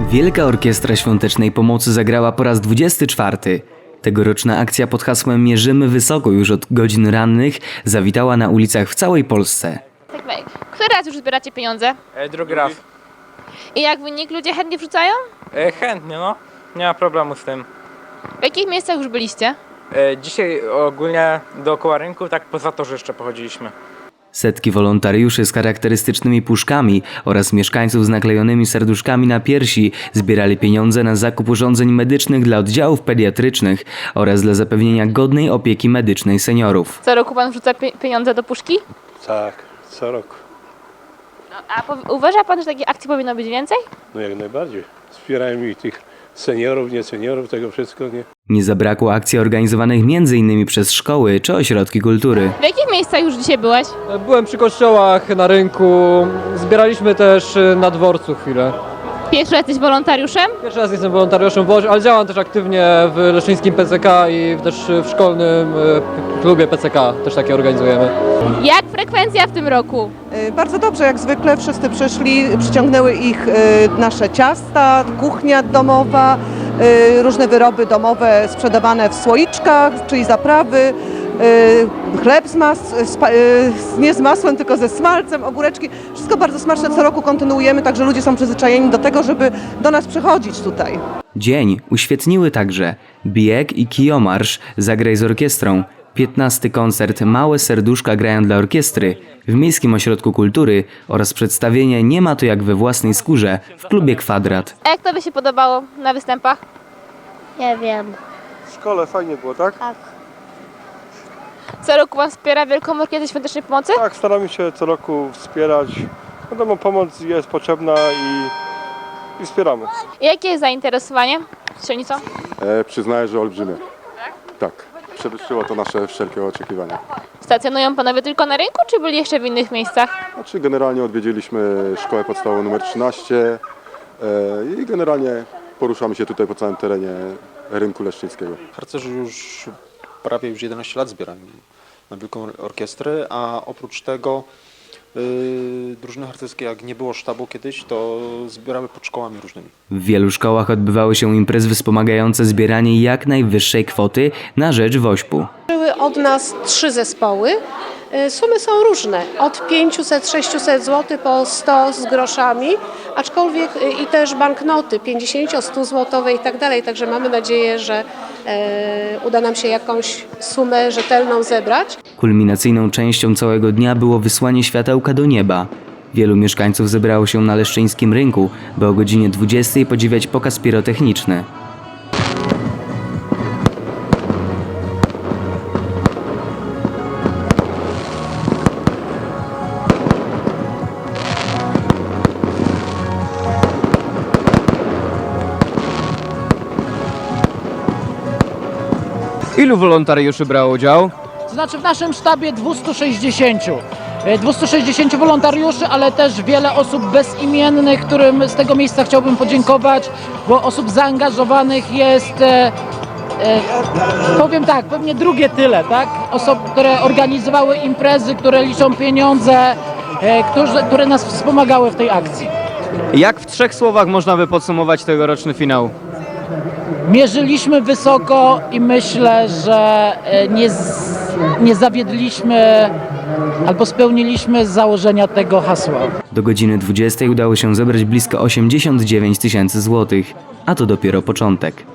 Wielka Orkiestra Świątecznej Pomocy zagrała po raz 24. Tegoroczna akcja pod hasłem Mierzymy Wysoko już od godzin rannych zawitała na ulicach w całej Polsce. Tak, Mek. Który raz już zbieracie pieniądze? E, drugi raz. I jak wynik ludzie chętnie wrzucają? E, chętnie, no. Nie ma problemu z tym. W jakich miejscach już byliście? E, dzisiaj ogólnie dookoła rynku, tak poza to, że jeszcze pochodziliśmy. Setki wolontariuszy z charakterystycznymi puszkami oraz mieszkańców z naklejonymi serduszkami na piersi zbierali pieniądze na zakup urządzeń medycznych dla oddziałów pediatrycznych oraz dla zapewnienia godnej opieki medycznej seniorów. Co roku pan wrzuca pie- pieniądze do puszki? Tak, co roku. A po- uważa pan, że takich akcji powinno być więcej? No jak najbardziej. Wspierają i tych seniorów, nie seniorów, tego wszystko, nie? Nie zabrakło akcji organizowanych m.in. przez szkoły czy ośrodki kultury. W jakich miejscach już dzisiaj byłeś? Byłem przy kościołach, na rynku, zbieraliśmy też y, na dworcu chwilę. Pierwszy raz jesteś wolontariuszem? Pierwszy raz jestem wolontariuszem w Łodzi, ale działam też aktywnie w Leszczyńskim PCK i też w szkolnym y, klubie PCK, też takie organizujemy. Jak frekwencja w tym roku? Y, Bardzo dobrze, jak zwykle wszyscy przyszli, przyciągnęły ich y, nasze ciasta, kuchnia domowa, różne wyroby domowe sprzedawane w słoiczkach, czyli zaprawy, y, chleb z mas, y, nie z masłem, tylko ze smalcem, ogóreczki. Wszystko bardzo smaczne, co roku kontynuujemy, także ludzie są przyzwyczajeni do tego, żeby do nas przychodzić tutaj. Dzień uświetniły także bieg i kijomarsz Zagraj z orkiestrą, 15 koncert Małe Serduszka grają dla orkiestry w Miejskim Ośrodku Kultury oraz przedstawienie Nie ma to jak we własnej skórze w klubie Kwadrat. A jak to by się podobało na występach? Nie wiem. W szkole fajnie było, tak? Tak. Co roku pan wspiera Wielką Orkiestrę Świątecznej Pomocy? Tak, staramy się co roku wspierać. Wiadomo, pomoc jest potrzebna i, i wspieramy. Jakie jest zainteresowanie strzelnicą? E, przyznaję, że olbrzymie. Tak. Przewyższyło to nasze wszelkie oczekiwania. Stacjonują panowie tylko na rynku, czy byli jeszcze w innych miejscach? Znaczy generalnie odwiedziliśmy szkołę podstawową numer 13 e, i generalnie poruszamy się tutaj po całym terenie rynku leszczyńskiego. Harcerze już prawie już 11 lat zbierają na Wielką Orkiestrę, a oprócz tego drużyny harcerskie, jak nie było sztabu kiedyś, to zbieramy pod szkołami różnymi. W wielu szkołach odbywały się imprezy wspomagające zbieranie jak najwyższej kwoty na rzecz wośpu. Były od nas trzy zespoły. Y, Sumy są różne, od 500-600 zł po 100 z groszami, aczkolwiek y, i też banknoty 50, 100 złotowe i tak dalej, także mamy nadzieję, że e, uda nam się jakąś sumę rzetelną zebrać. Kulminacyjną częścią całego dnia było wysłanie światełka do nieba. Wielu mieszkańców zebrało się na leszczyńskim rynku, by o godzinie 20 podziwiać pokaz pirotechniczny. Ilu wolontariuszy brało udział? To znaczy w naszym sztabie 260. E, 260 wolontariuszy, ale też wiele osób bezimiennych, którym z tego miejsca chciałbym podziękować, bo osób zaangażowanych jest, e, e, powiem tak, pewnie drugie tyle, tak? Osób, które organizowały imprezy, które liczą pieniądze, e, którzy, które nas wspomagały w tej akcji. Jak w trzech słowach można by podsumować tegoroczny finał? Mierzyliśmy wysoko i myślę, że e, nie, z, nie zawiedliśmy albo spełniliśmy założenia tego hasła. Do godziny 20 udało się zebrać blisko 89 tysięcy złotych, a to dopiero początek.